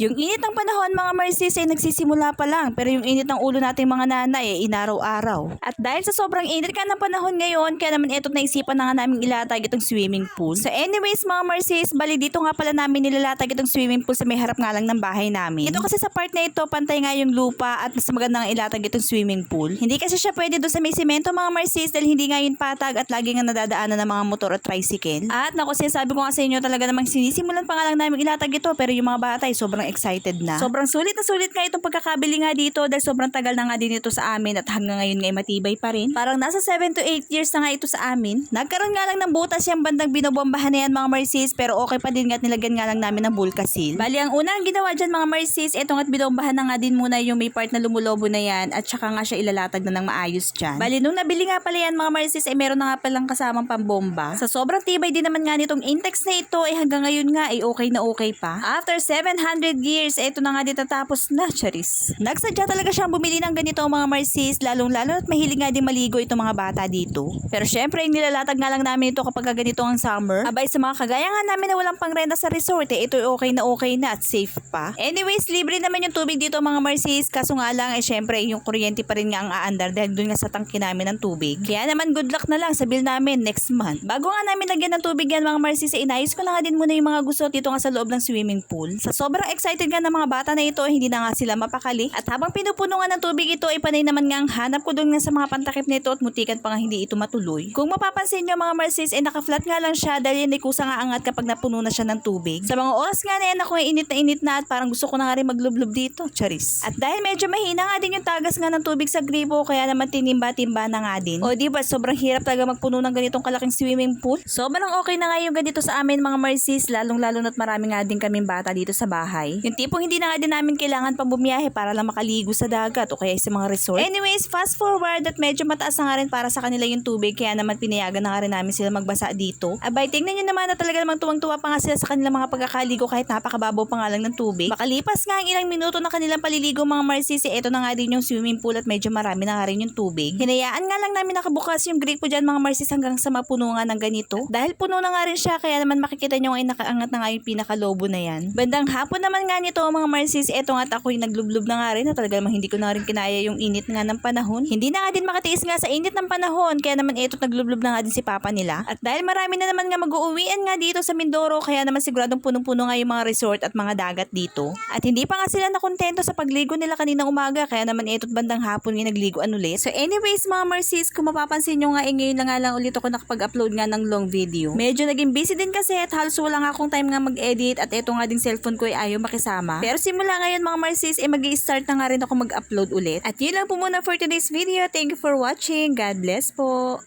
Yung init ng panahon mga Marcis ay nagsisimula pa lang pero yung init ng ulo nating mga nanay ay inaraw-araw. At dahil sa sobrang init ka ng panahon ngayon kaya naman ito't naisipan na nga namin ilatag itong swimming pool. So anyways mga Marcis, bali dito nga pala namin nilalatag itong swimming pool sa may harap nga lang ng bahay namin. Ito kasi sa part na ito, pantay nga yung lupa at mas maganda nga ilatag itong swimming pool. Hindi kasi siya pwede doon sa may simento mga Marcis dahil hindi nga yun patag at lagi nga nadadaanan ng mga motor at tricycle. At naku, sinasabi ko nga sa inyo talaga namang sinisimulan pa nga lang namin ilatag ito pero yung mga bata ay sobrang excited na. Sobrang sulit na sulit nga itong pagkakabili nga dito dahil sobrang tagal na nga din ito sa amin at hanggang ngayon nga ay matibay pa rin. Parang nasa 7 to 8 years na nga ito sa amin. Nagkaroon nga lang ng butas yung bandang binobombahan na yan mga Marcis pero okay pa din nga at nilagyan nga lang namin ng bulkasil. Bali ang unang ginawa dyan mga Marcis, etong at binombahan na nga din muna yung may part na lumulobo na yan at saka nga siya ilalatag na ng maayos dyan. Bali nung nabili nga pala yan mga Marcis ay meron na nga palang kasamang pambomba. Sa sobrang tibay din naman nga nitong Intex na ito ay hanggang ngayon nga ay okay na okay pa. After 700 years, eto na nga din tatapos na, charis. Nagsadya talaga siyang bumili ng ganito mga Marcis, lalong-lalo at mahilig nga din maligo itong mga bata dito. Pero syempre, yung nilalatag nga lang namin ito kapag ganito ang summer. Abay, sa mga kagaya nga namin na walang pangrenta sa resort, eh, ito ay okay na okay na at safe pa. Anyways, libre naman yung tubig dito mga Marcis, kaso nga lang, eh syempre, yung kuryente pa rin nga ang aandar dahil dun nga sa tangke namin ng tubig. Kaya naman, good luck na lang sa bill namin next month. Bago nga namin lagyan ng tubig yan mga Marcis, eh, inayos ko na nga din muna yung mga gusto dito nga sa loob ng swimming pool. Sa sobrang excited nga ng mga bata na ito, hindi na nga sila mapakali. At habang pinupuno nga ng tubig ito, ay panay naman nga ang hanap ko doon nga sa mga pantakip nito at mutikan pa nga hindi ito matuloy. Kung mapapansin nyo mga Marcis, ay naka-flat nga lang siya dahil hindi kusa nga angat kapag napuno na siya ng tubig. Sa mga oras nga na yan, ako ay init na init na at parang gusto ko na nga rin maglublob dito. Charis. At dahil medyo mahina nga din yung tagas nga ng tubig sa gripo, kaya naman tinimba-timba na nga din. O di ba sobrang hirap talaga magpuno ng ganitong kalaking swimming pool? Sobrang okay na nga yung ganito sa amin mga Marcis, lalong-lalo na't marami nga din kaming bata dito sa bahay. Yung tipong hindi na nga din namin kailangan pang bumiyahe para lang makaligo sa dagat o kaya sa mga resort. Anyways, fast forward at medyo mataas na nga rin para sa kanila yung tubig kaya naman pinayagan na nga rin namin sila magbasa dito. Abay, tingnan nyo naman na talaga namang tuwang-tuwa pa nga sila sa kanilang mga pagkakaligo kahit napakababaw pa nga lang ng tubig. Makalipas nga ang ilang minuto na kanilang paliligo mga Marcis, eh, eto na nga din yung swimming pool at medyo marami na nga rin yung tubig. Hinayaan nga lang namin nakabukas yung gripo dyan mga Marcis hanggang sa mapuno nga ng ganito. Dahil puno na nga rin siya kaya naman makikita nyo ay nakaangat na nga yung pinakalobo na yan. Bandang hapon naman nga nito mga Marcis, eto nga ako'y naglublob na nga rin na talaga namang hindi ko na rin kinaya yung init nga ng panahon. Hindi na nga din makatiis nga sa init ng panahon kaya naman eto naglublob na nga din si papa nila. At dahil marami na naman nga mag-uuwian nga dito sa Mindoro kaya naman siguradong punong-puno nga yung mga resort at mga dagat dito. At hindi pa nga sila nakontento sa pagligo nila kaninang umaga kaya naman eto't bandang hapon nga nagliguan ulit. So anyways mga Marcis, kung mapapansin nyo nga eh, ngayon na nga lang ulit ako nakapag-upload nga ng long video. Medyo naging busy din kasi at halos wala nga akong time nga mag-edit at eto nga ding cellphone ko ay ayaw makisama. Pero simula ngayon mga Marcis, eh mag start na nga rin ako mag-upload ulit. At yun lang po muna for today's video. Thank you for watching. God bless po.